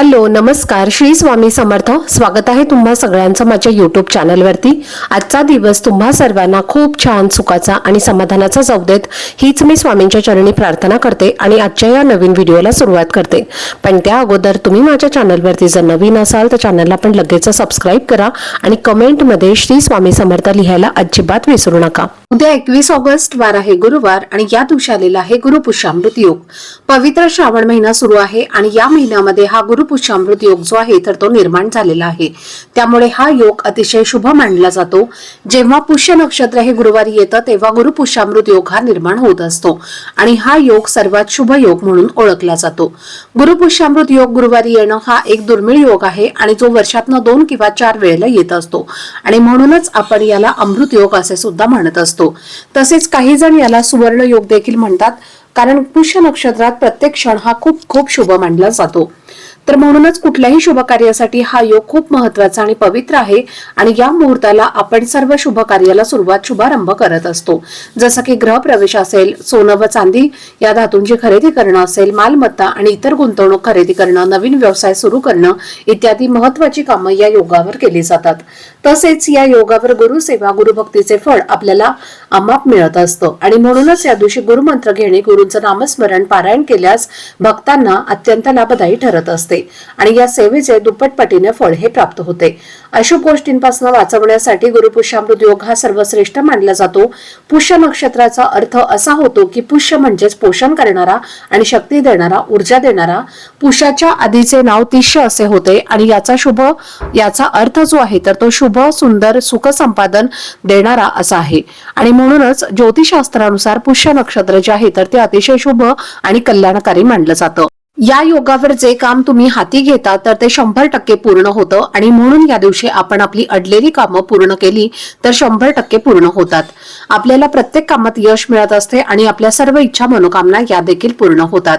Hello नमस्कार. श्री स्वामी समर्थ. स्वागत आहे तुम्हा सगळ्यांचं माझ्या यूट्यूब चॅनलवरती आजचा दिवस तुम्हा सर्वांना खूप छान सुखाचा आणि समाधानाचा जाऊ देत. हीच मी स्वामींच्या चरणी प्रार्थना करते आणि आजच्या या नवीन व्हिडिओला सुरुवात करते. पण त्या अगोदर तुम्ही माझ्या चॅनलवरती जर नवीन असाल तर चॅनलला पण लगेच सबस्क्राईब करा आणि कमेंटमध्ये श्री स्वामी समर्थ लिहायला अजिबात विसरू नका. उद्या एकवीस ऑगस्ट वार आहे गुरुवार आणि या दिवशी आलेला आहे गुरुपुषामृत योग. पवित्र श्रावण महिना सुरू आहे आणि या महिन्यामध्ये हा पुष्यामृत योग जो आहे तर तो निर्माण झालेला आहे. त्यामुळे हा योग अतिशय शुभ मानला जातो. जेव्हा पुष्य नक्षत्र हे गुरुवारी येतं तेव्हा गुरु पुष्यामृत योग हा निर्माण होत असतो आणि हा योग सर्वात शुभ योग म्हणून ओळखला जातो. गुरुपुष्यामृत योग गुरुवारी येणं हा एक दुर्मिळ योग आहे आणि जो वर्षातनं दोन किंवा चार वेळेला येत असतो. आणि म्हणूनच आपण याला अमृत योग असे सुद्धा म्हणत असतो. तसेच काही जण याला सुवर्ण योग देखील म्हणतात कारण पुष्य नक्षत्रात प्रत्येक क्षण हा खूप खूप शुभ मानला जातो. तर म्हणूनच कुठल्याही शुभ कार्यासाठी हा योग खूप महत्त्वाचा आणि पवित्र आहे. आणि या मुहूर्ताला आपण सर्व शुभ कार्याला सुरुवात शुभारंभ करत असतो. जसं की ग्रहप्रवेश असेल सोनं व चांदी या धातूंची खरेदी करणं असेल मालमत्ता आणि इतर गुंतवणूक खरेदी करणं नवीन व्यवसाय सुरू करणं इत्यादी महत्वाची कामं या योगावर केली जातात. तसेच या योगावर गुरुसेवा गुरुभक्तीचे फळ आपल्याला अमाप मिळत असतं. आणि म्हणूनच या दिवशी गुरुमंत्र घेणे गुरुंचं नामस्मरण पारायण केल्यास भक्तांना अत्यंत लाभदायी ठरत असतं. आणि या सेवेचे दुप्पट पटीने फळ हे प्राप्त होते. अशुभ गोष्टींपासून वाचवण्यासाठी गुरुपुष्यामृत योग हा सर्वश्रेष्ठ मानला जातो. पुष्य नक्षत्राचा अर्थ असा होतो की पुष्य म्हणजेच पोषण करणारा आणि शक्ती देणारा ऊर्जा देणारा. पुष्याच्या आधीचे नाव तिष्य असे होते आणि याचा शुभ याचा अर्थ जो आहे तर तो शुभ सुंदर सुख संपादन देणारा असा आहे. आणि म्हणूनच ज्योतिषशास्त्रानुसार पुष्य नक्षत्र जे आहे तर ते अतिशय शुभ आणि कल्याणकारी मानलं जातं. या योगावर जे काम तुम्ही हाती घेता तर ते शंभर टक्के पूर्ण होतं. आणि म्हणून या दिवशी आपण आपली अडलेली कामं पूर्ण केली तर शंभर टक्के पूर्ण होतात. आपल्याला प्रत्येक कामात यश मिळत असते आणि आपल्या सर्व इच्छा मनोकामना या देखील पूर्ण होतात.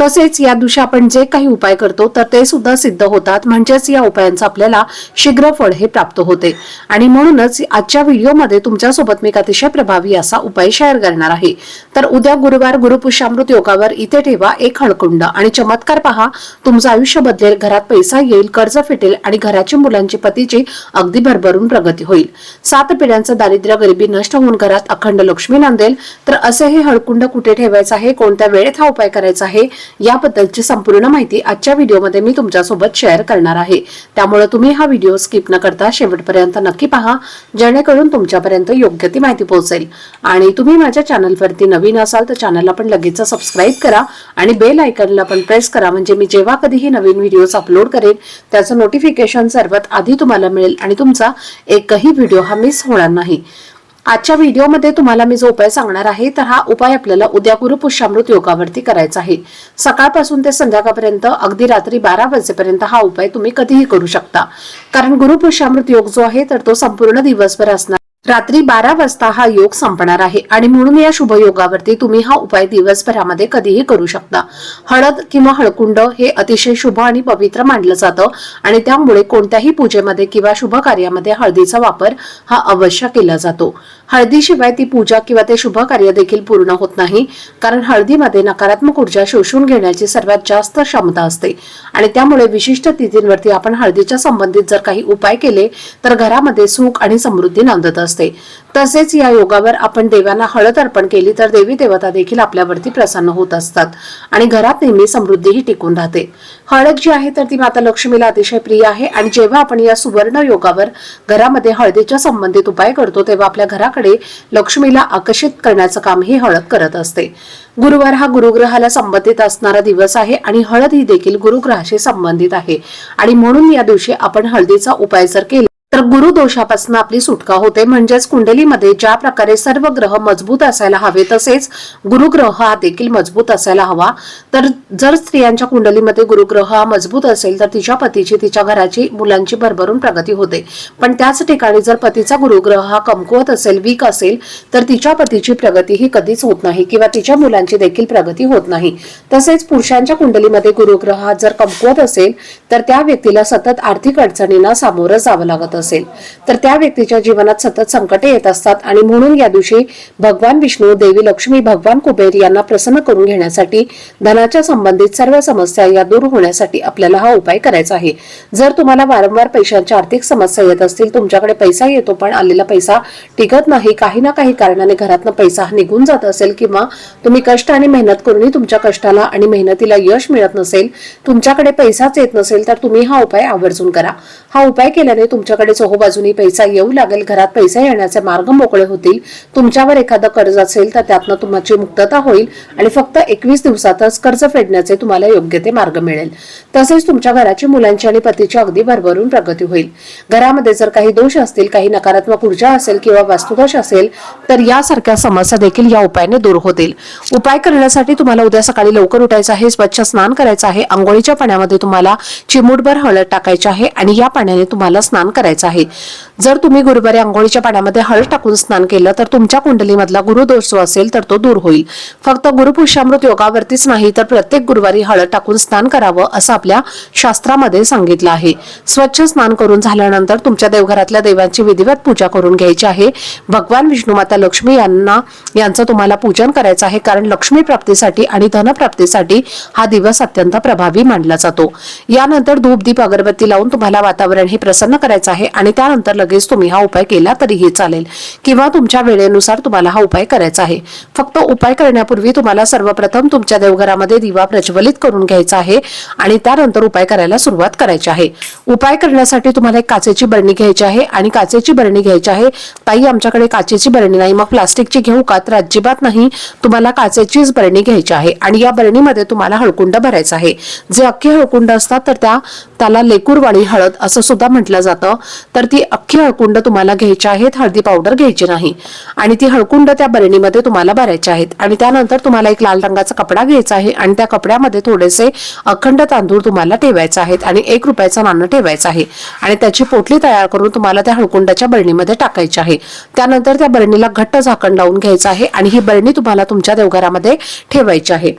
तसेच या दिवशी आपण जे काही उपाय करतो तर ते सुद्धा सिद्ध होतात. म्हणजेच या उपायांचं आपल्याला शीघ्र फळ हे प्राप्त होते. आणि म्हणूनच आजच्या व्हिडिओमध्ये तुमच्यासोबत मी एक अतिशय प्रभावी असा उपाय शेअर करणार आहे. तर उद्या गुरुवार गुरुपुष्यामृत योगावर इथे ठेवा एक हळकुंड. आणि चमत्कार पहा. तुमचं आयुष्य बदलेल घरात पैसा येईल कर्ज फिटेल आणि घराची मुलांची पतीची अगदी भरभरून प्रगती होईल. सात पिढ्यांचं दारिद्र्य गरिबी नष्ट होऊन घरात अखंड लक्ष्मी नांदेल. तर असे हे हळकुंड कुठे ठेवायचं आहे? कोणत्या वेळेत हा उपाय करायचा आहे? याबद्दलची संपूर्ण माहिती आजच्या व्हिडिओमध्ये मी तुमच्यासोबत शेअर करणार आहे. त्यामुळे तुम्ही हा व्हिडिओ स्किप न करता शेवटपर्यंत नक्की पहा. जेणेकरून तुमच्यापर्यंत योग्य ती माहिती पोहोचेल. आणि तुम्ही माझ्या चॅनलवरती नवीन असाल तर चॅनलला पण लगेच सबस्क्राईब करा आणि बेल आयकनला पण प्रेस करा. म्हणजे मी जेव्हा कधीही नवीन व्हिडिओज अपलोड करेन त्याचं नोटिफिकेशन सर्वात आधी तुम्हाला मिळेल आणि तुमचा एकही व्हिडिओ हा मिस होणार नाही. आजच्या व्हिडिओमध्ये तुम्हाला मी जो उपाय सांगणार आहे तर हा उपाय आपल्याला उद्या गुरुपुष्यामृत योगावरती करायचा आहे. सकाळपासून ते संध्याकाळपर्यंत अगदी रात्री बारा वाजेपर्यंत हा उपाय तुम्ही कधीही करू शकता. कारण गुरुपुष्यामृत योग जो आहे तर तो संपूर्ण दिवसभर असणार रात्री बारा वाजता हा योग संपणार आहे आणि म्हणून या शुभ योगावरती तुम्ही हा उपाय दिवसभरामध्ये कधीही करू शकता. हळद किंवा हळकुंड हे अतिशय शुभ आणि पवित्र मानलं जातं आणि त्यामुळे कोणत्याही पूजेमध्ये किंवा शुभ कार्यामध्ये हळदीचा वापर हा अवश्य केला जातो. हळदीशिवाय ती पूजा किंवा ते शुभ कार्य देखील पूर्ण होत नाही कारण हळदीमध्ये नकारात्मक ऊर्जा शोषून घेण्याची सर्वात जास्त क्षमता असते. आणि त्यामुळे विशिष्ट तिथींवरती आपण हळदीच्या संबंधित जर काही उपाय केले तर घरामध्ये सुख आणि समृद्धी नांदत असते. तसेच या योगावर आपण देवांना हळद अर्पण केली तर देवी देवता देखील आपल्यावरती प्रसन्न होत असतात आणि घरात नेहमी समृद्धीही टिकून राहते. हळद जी आहे तर ती माता लक्ष्मीला अतिशय प्रिय आहे आणि जेव्हा आपण या सुवर्ण योगावर घरामध्ये हळदीच्या संबंधित उपाय करतो तेव्हा आपल्या घराकडे लक्ष्मीला आकर्षित करण्याचं काम ही हळद करत असते. गुरुवार हा गुरुग्रहाला संबंधित असणारा दिवस आहे आणि हळद ही देखील गुरुग्रहाशी संबंधित आहे. आणि म्हणून या दिवशी आपण हळदीचा उपाय जर केला तर गुरु दोषापासून आपली सुटका होते. म्हणजेच कुंडलीमध्ये ज्या प्रकारे सर्व ग्रह मजबूत असायला हवे तसेच गुरुग्रह हा देखील मजबूत असायला हवा. तर जर स्त्रियांच्या कुंडलीमध्ये गुरुग्रह हा मजबूत असेल तर तिच्या पतीची तिच्या घराची मुलांची भरभरून प्रगती होते. पण त्याच ठिकाणी जर पतीचा गुरुग्रह हा कमकुवत असेल वीक असेल तर तिच्या पतीची प्रगती ही कधीच होत नाही किंवा तिच्या मुलांची देखील प्रगती होत नाही. तसेच पुरुषांच्या कुंडलीमध्ये गुरुग्रह हा जर कमकुवत असेल तर त्या व्यक्तीला सतत आर्थिक अडचणींना सामोरं जावं लागत असेल. तर त्या व्यक्तीच्या जीवनात सतत संकटे येत असतात आणि म्हणून या दिवशी भगवान विष्णू देवी लक्ष्मी भगवान कुबेर यांना प्रसन्न करून घेण्यासाठी धनाच्या संबंधित सर्व समस्या या दूर होण्यासाठी आपल्याला हा उपाय करायचा आहे. जर तुम्हाला वारंवार पैशांच्या आर्थिक समस्या येत असतील तुमच्याकडे पैसा येतो पण आलेला पैसा टिकत नाही काही ना काही कारणाने घरातनं पैसा हा निघून जात असेल किंवा तुम्ही कष्ट आणि मेहनत करूनही तुमच्या कष्टाला आणि मेहनतीला यश मिळत नसेल तुमच्याकडे पैसाच येत नसेल तर तुम्ही हा उपाय आवर्जून करा. हा उपाय केल्याने तुमच्याकडे चोहोबाजूनी पैसा येऊ लागेल घरात पैसा येण्याचे मार्ग मोकळे होतील तुमच्यावर एखादं कर्ज असेल तर त्यातनं तुमची मुक्तता होईल आणि फक्त एकवीस दिवसातच कर्ज फेडण्याचे तुम्हाला योग्य ते मार्ग मिळेल. तसेच तुमच्या घराची मुलांची आणि पतीची अगदी भरभरून प्रगती होईल. घरामध्ये जर काही दोष असतील काही नकारात्मक ऊर्जा असेल किंवा वास्तुदोष असेल तर यासारख्या समस्या देखील या उपायाने दूर होतील. उपाय करण्यासाठी तुम्हाला उद्या सकाळी लवकर उठायचं आहे स्वच्छ स्नान करायचं आहे आंघोळीच्या पाण्यामध्ये तुम्हाला चिमूटभर हळद टाकायची आहे आणि या पाण्याने तुम्हाला स्नान करायचं आहे. जर तुम्ही गुरुवारी आंघोळीच्या पाण्यामध्ये हळद टाकून स्नान केलं तर तुमच्या कुंडलीमधला गुरुदोष जो असेल तर तो दूर होईल. फक्त गुरुपुष्यामृत योगावरतीच नाही तर प्रत्येक गुरुवारी हळद टाकून स्नान करावं असं आपल्या शास्त्रामध्ये सांगितलं आहे. स्वच्छ स्नान करून झाल्यानंतर तुमच्या देवघरातल्या देवांची विधिवत पूजा करून घ्यायची आहे. भगवान विष्णू माता लक्ष्मी यांना यांचं तुम्हाला पूजन करायचं आहे कारण लक्ष्मी प्राप्तीसाठी आणि धनप्राप्तीसाठी हा दिवस अत्यंत प्रभावी मानला जातो. यानंतर धूप दीप अगरबत्ती लावून तुम्हाला वातावरण हे प्रसन्न करायचं आहे आणि त्यानंतर लगेच तुम्ही हा उपाय केला तरीही चालेल. किंवा तुमच्या वेळेनुसार तुम्हाला हा उपाय करायचा आहे. फक्त उपाय करण्यापूर्वी तुम्हाला सर्वप्रथम तुमच्या देवघरामध्ये दिवा प्रज्वलित करून घ्यायचा आहे आणि त्यानंतर उपाय करायला सुरुवात करायची आहे. उपाय करण्यासाठी तुम्हाला एक काचेची बरणी घ्यायची आहे आणि काचेची बरणी घ्यायची आहे. ताई आमच्याकडे काचेची बरणी नाही. मग प्लास्टिकची घेऊ का? तर अजिबात नाही. तुम्हाला काचेचीच बरणी घ्यायची आहे आणि या बरणीमध्ये तुम्हाला हळकुंड भरायचं आहे. जे अख्खे हळकुंड असतात तर त्या त्याला लेकूरवाडी हळद असं सुद्धा म्हटलं जातं. तर ती अख्खी हळकुंड तुम्हाला घ्यायची आहेत हळदी पावडर घ्यायची नाही. आणि ती हळकुंड त्या बरणीमध्ये तुम्हाला भरायचे आहेत. आणि त्यानंतर तुम्हाला एक लाल रंगाचा कपडा घ्यायचा आहे आणि त्या कपड्यामध्ये थोडेसे अखंड तांदूळ तुम्हाला ठेवायचे आहेत आणि एक रुपयाचं नाणं ठेवायचं आहे. आणि त्याची पोटली तयार करून तुम्हाला त्या हळकुंडाच्या बरणीमध्ये टाकायची आहे. त्यानंतर त्या बरणीला घट्ट झाकण लावून घ्यायचं आहे आणि ही बरणी तुम्हाला तुमच्या देवघरामध्ये ठेवायची आहे.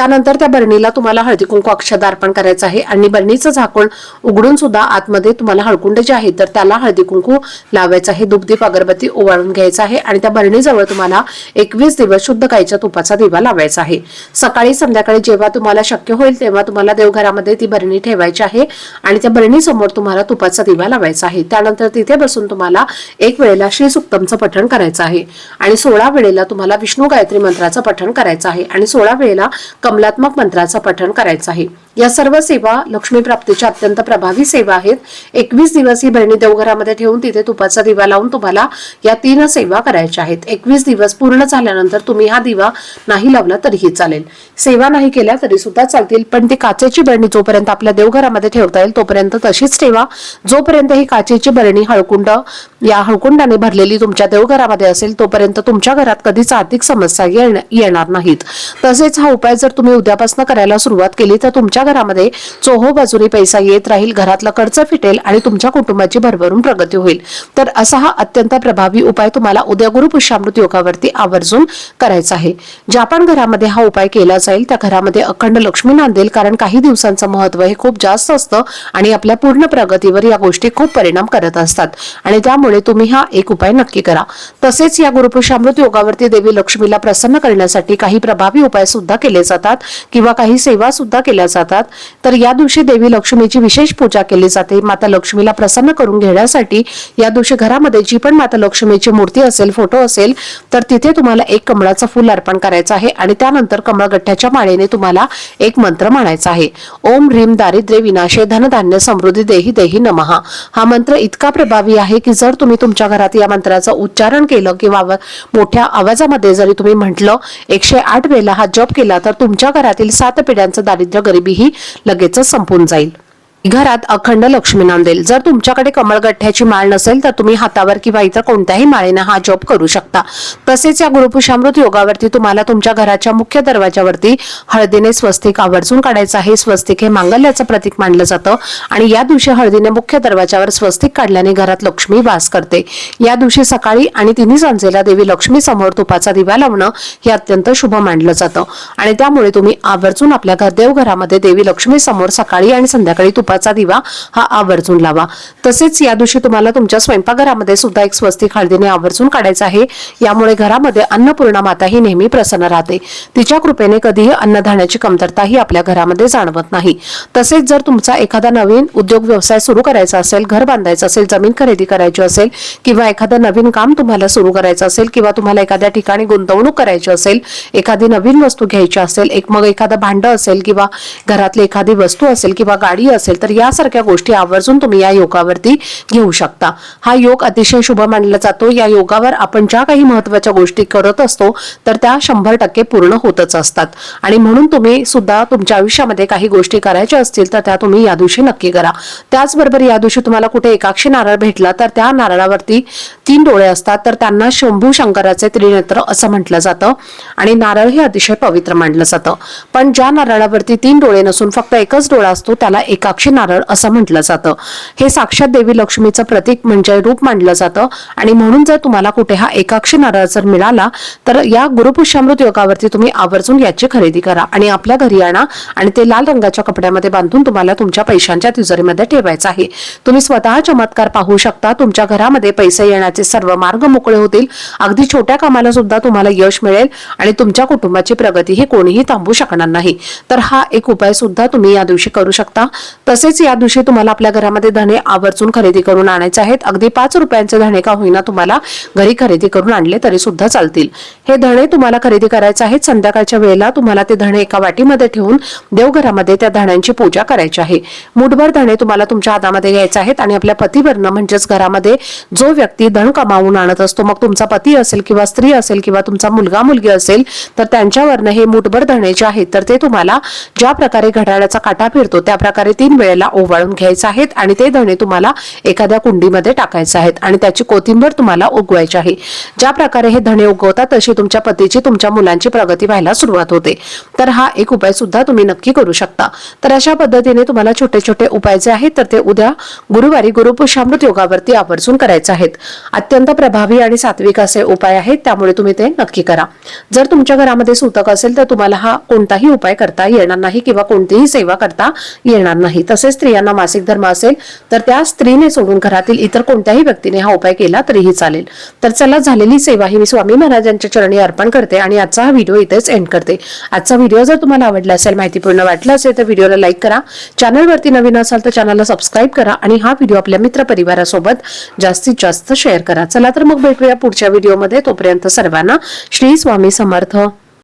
त्यानंतर त्या बरणीला तुम्हाला हळदी कुंकू अक्षदा अर्पण करायचं आहे. आणि बरणीचं झाकण उघडून सुद्धा आतमध्ये तुम्हाला हळकुंड जे आहे तर त्याला हळदी कुंकू लावायचं आहे. दुपदीप अगरबत्ती ओवाळून घ्यायचं आहे. आणि त्या बरणीजवळ तुम्हाला एकवीस दिवस शुद्ध गाईच्या तुपाचा दिवा लावायचा आहे. सकाळी संध्याकाळी जेव्हा तुम्हाला शक्य होईल तेव्हा तुम्हाला देवघरामध्ये ती बरणी ठेवायची आहे. आणि त्या बरणीसमोर तुम्हाला तुपाचा दिवा लावायचा आहे. त्यानंतर तिथे बसून तुम्हाला एक वेळेला श्री सुक्तमचं पठण करायचं आहे. आणि सोळा वेळेला तुम्हाला विष्णू गायत्री मंत्राचं पठण करायचं आहे. आणि सोळा वेळेला कमलात्मक मंत्राचं पठण करायचं आहे. या सर्व सेवा लक्ष्मी प्राप्तीच्या अत्यंत प्रभावी सेवा आहेत. एकवीस दिवस ही बहिणी देवघरामध्ये ठेवून तिथे तुपाचा दिवा लावून तुम्हाला या तीन सेवा करायच्या आहेत. एकवीस दिवस पूर्ण झाल्यानंतर तुम्ही हा दिवा नाही लावला तरीही चालेल. सेवा नाही केल्या तरी सुद्धा चालतील. पण ती काचेची बरणी जोपर्यंत आपल्या देवघरामध्ये ठेवता येईल तोपर्यंत तशीच ठेवा. जोपर्यंत ही काचेची बरणी हळकुंड या हळकुंडाने भरलेली तुमच्या देवघरामध्ये असेल तोपर्यंत तुमच्या घरात कधीच आर्थिक समस्या येणार नाहीत. तसेच हा उपाय जर जर तुम्ही उद्यापासून करायला सुरुवात केली तर तुमच्या घरामध्ये चोहो बाजूने पैसा येत राहील घरातलं खर्च फिटेल आणि तुमच्या कुटुंबाची भरभरून प्रगती होईल. तर असा हा अत्यंत प्रभावी उपाय तुम्हाला उद्या गुरुपुष्यामृत योगावरती आवर्जून करायचा आहे. ज्या पण घरामध्ये हा उपाय केला जाईल. त्या घरामध्ये अखंड लक्ष्मी नांदेल कारण काही दिवसांचं महत्त्व हे खूप जास्त असतं आणि आपल्या पूर्ण प्रगतीवर या गोष्टी खूप परिणाम करत असतात. आणि त्यामुळे तुम्ही हा एक उपाय नक्की करा. तसेच या गुरुपुरुषामृत योगावरती देवी लक्ष्मीला प्रसन्न करण्यासाठी काही प्रभावी उपाय सुद्धा केले जातात. किंवा काही सेवा सुद्धा केल्या जातात. तर या दिवशी देवी लक्ष्मीची विशेष पूजा केली जाते. माता लक्ष्मीला प्रसन्न करून घेण्यासाठी या दिवशी घरामध्ये जी पण माता लक्ष्मीची मूर्ती असेल फोटो असेल तर तिथे तुम्हाला एक कमळाचं फुल अर्पण करायचं आहे आणि त्यानंतर कमळगठ्ठ्याच्या माळेने तुम्हाला एक मंत्र म्हणायचा आहे. ओम ह्रीम दारिद्र्य विनाशे धनधान्य समृद्धी देही देही नमहा हा मंत्र इतका प्रभावी आहे की जर तुम्ही तुमच्या घरात या मंत्राचं उच्चारण केलं किंवा मोठ्या आवाजामध्ये जरी तुम्ही म्हटलं एकशे आठ वेळेला हा जप केला तर तुमच्या घरातील सात पिढ्यांचं दारिद्र्य गरिबीही लगेचच संपून जाईल. घरात अखंड लक्ष्मी नांदेल. जर तुमच्याकडे कमळगठ्ठ्याची माळ नसेल तर तुम्ही हातावर किंवा इतर कोणत्याही माळेनं हा जॉब करू शकता. तसेच या गुरुपुषामृत योगावरती तुम्हाला तुमच्या घराच्या मुख्य दरवाजावरती हळदीने स्वस्तिक आवर्जून काढायचं आहे. स्वस्तिक हे मांगल्याचं प्रतीक मानलं जातं आणि या दिवशी हळदीने मुख्य दरवाजावर स्वस्तिक काढल्याने घरात लक्ष्मी वास करते. या दिवशी सकाळी आणि तिन्ही सांजेला देवी लक्ष्मी समोर तुपाचा दिवा लावणं हे अत्यंत शुभ मानलं जातं. आणि त्यामुळे तुम्ही आवर्जून आपल्या घर देवघरामध्ये देवी लक्ष्मी समोर सकाळी आणि संध्याकाळी तुप तुपाचा दिवा हा आवर्जून लावा. तसेच या दिवशी तुम्हाला तुमच्या स्वयंपाकघरामध्ये सुद्धा एक स्वस्तिक हळदीने आवर्जून काढायचं आहे. यामुळे घरामध्ये अन्नपूर्णा माता ही नेहमी प्रसन्न राहते. तिच्या कृपेने कधीही अन्नधान्याची कमतरता ही आपल्या घरामध्ये जाणवत नाही. तसेच जर तुमचा एखादा नवीन उद्योग व्यवसाय सुरू करायचा असेल घर बांधायचं असेल जमीन खरेदी करायची असेल किंवा एखादं नवीन काम तुम्हाला सुरू करायचं असेल किंवा तुम्हाला एखाद्या ठिकाणी गुंतवणूक करायची असेल एखादी नवीन वस्तू घ्यायची असेल एक मग एखादं भांडं असेल किंवा घरातली एखादी वस्तू असेल किंवा गाडी असेल तर यासारख्या गोष्टी आवर्जून तुम्ही या योगावरती घेऊ शकता. हा योग अतिशय शुभ मानला जातो. या योगावर आपण ज्या काही महत्त्वाच्या गोष्टी करत असतो तर त्या शंभर टक्के पूर्ण होतच असतात. आणि म्हणून तुम्ही सुद्धा तुमच्या आयुष्यामध्ये काही गोष्टी करायच्या असतील तर त्या तुम्ही या दिवशी नक्की करा. त्याचबरोबर या दिवशी तुम्हाला कुठे एकाक्षी नारळ भेटला तर त्या नारळावरती तीन डोळे असतात. तर त्यांना शंभू शंकराचे त्रिनेत्र असं म्हटलं जातं. आणि नारळ हे अतिशय पवित्र मानलं जातं. पण ज्या नारळावरती तीन डोळे नसून फक्त एकच डोळा असतो त्याला एकाक्षी नारळ असं म्हटलं जातं. हे साक्षात देवी लक्ष्मीचं प्रतीक म्हणजे रूप मानलं जातं. आणि म्हणून जर तुम्हाला कुठे हा एकाक्षी नारळ जर मिळाला तर या गुरुपुष्यामृत योगावरती तुम्ही आवर्जून याची खरेदी करा. आणि आपल्या घरी आणा आणि ते लाल रंगाच्या कपड्यामध्ये बांधून तुम्हाला तुमच्या पैशांच्या तिजोरीमध्ये ठेवायचं आहे. तुम्ही स्वतः चमत्कार पाहू शकता. तुमच्या घरामध्ये पैसे येण्याचे सर्व मार्ग मोकळे होतील. अगदी छोट्या कामाला सुद्धा तुम्हाला यश मिळेल आणि तुमच्या कुटुंबाची प्रगती ही कोणीही थांबू शकणार नाही. तर हा एक उपाय सुद्धा तुम्ही या दिवशी करू शकता. तसेच या दिवशी तुम्हाला आपल्या घरामध्ये धने आवर्जून खरेदी करून आणायचे आहेत. अगदी पाच रुपयांचे धणे का होईना तुम्हाला घरी खरेदी करून आणले तरी सुद्धा चालतील. हे धणे तुम्हाला खरेदी करायचे आहेत. संध्याकाळच्या वेळेला तुम्हाला ते धणे एका वाटीमध्ये ठेवून देवघरामध्ये त्या धण्यांची पूजा करायची आहे. मुठभर धणे तुम्हाला तुमच्या हातामध्ये घ्यायचे आहेत आणि आपल्या पतीवरनं म्हणजेच घरामध्ये जो व्यक्ती धन कमावून आणत असतो मग तुमचा पती असेल किंवा स्त्री असेल किंवा तुमचा मुलगा मुलगी असेल तर त्यांच्यावरनं हे मुठभर धणे जे आहेत तर ते तुम्हाला ज्या प्रकारे घड्याळाचा काटा फिरतो त्या प्रकारे तीन वेळेला ओवाळून घ्यायचे आहेत आणि ते धणे तुम्हाला एखाद्या कुंडीमध्ये टाकायचे आहेत आणि त्याची कोथिंबीर तुम्हाला उगवायची आहे. ज्या प्रकारे हे धणे उगवतात तशी तुमच्या पतीची तुमच्या मुलांची प्रगती व्हायला सुरुवात होते. तर हा एक उपाय सुद्धा तुम्ही नक्की करू शकता. तर अशा पद्धतीने तुम्हाला छोटे छोटे उपाय जे आहेत तर ते उद्या गुरुवारी गुरुपुषामृत योगावरती आवर्जून करायचे आहेत. अत्यंत प्रभावी आणि सात्विक असे उपाय आहेत त्यामुळे तुम्ही ते नक्की करा. जर तुमच्या घरामध्ये सूतक असेल तर तुम्हाला हा कोणताही उपाय करता येणार नाही किंवा कोणतीही सेवा करता येणार नाही तसेच स्त्रियांना मासिक धर्म असेल तर त्या स्त्रीने सोडून घरातील इतर कोणत्याही व्यक्तीने हा उपाय केला तरीही चालेल. तर चला झालेली सेवा ही मी स्वामी महाराजांच्या चरणी अर्पण करते आणि आजचा हा व्हिडिओ इथेच एंड करते. आजचा व्हिडिओ जर तुम्हाला आवडला असेल माहितीपूर्ण वाटला असेल तर व्हिडिओला लाईक करा. चॅनलवरती नवीन असाल तर चॅनलला सबस्क्राईब करा आणि हा व्हिडिओ आपल्या मित्र परिवारासोबत जास्तीत जास्त शेअर करा. चला तर मग भेटूया पुढच्या व्हिडिओमध्ये. तोपर्यंत सर्वांना श्री स्वामी समर्थ.